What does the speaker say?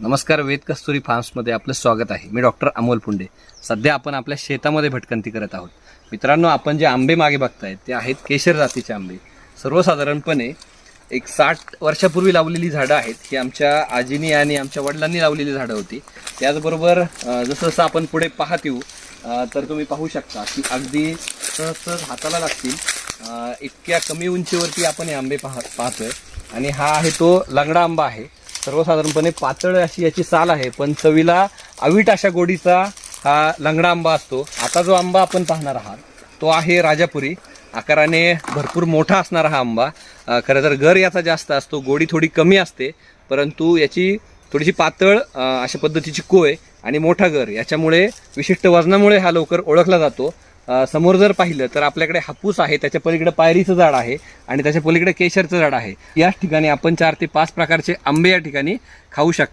नमस्कार वेद कस्तुरी फार्म्समध्ये आपलं स्वागत आहे. मी डॉक्टर अमोल पुंडे. सध्या आपण आपल्या शेतामध्ये भटकंती करत आहोत. मित्रांनो आपण जे आंबे मागे बघतायत ते आहेत केशर जातीचे आंबे. सर्वसाधारणपणे एक साठ वर्षापूर्वी लावलेली झाडं आहेत. ही आमच्या आजीनी आणि आमच्या वडिलांनी लावलेली झाडं होती. त्याचबरोबर जसं जसं आपण पुढे पाहत येऊ तर तुम्ही पाहू शकता की अगदी सहज सहज हाताला लागतील. इतक्या कमी उंचीवरती आपण हे आंबे पाह पाहतोय. आणि हा आहे तो लंगडा आंबा आहे. सर्वसाधारणपणे पातळ अशी याची साल आहे पण चवीला अवीट अशा गोडीचा हा लंगडा आंबा असतो. आता जो आंबा आपण पाहणार आहात तो आहे राजापुरी. आकाराने भरपूर मोठा असणारा हा आंबा. खरं तर गर याचा जास्त असतो गोडी थोडी कमी असते परंतु याची थोडीशी पातळ अशा पद्धतीची कोय आणि मोठा गर याच्यामुळे विशिष्ट वजनामुळे हा लवकर ओळखला जातो. समोर जर पाहिलं तर आपल्याकडे हापूस आहे त्याच्या पलीकडे पायरीचं झाड आहे आणि त्याच्या पलीकडे केशरचं झाड आहे. याच ठिकाणी आपण चार ते पाच प्रकारचे आंबे या ठिकाणी खाऊ शकतो.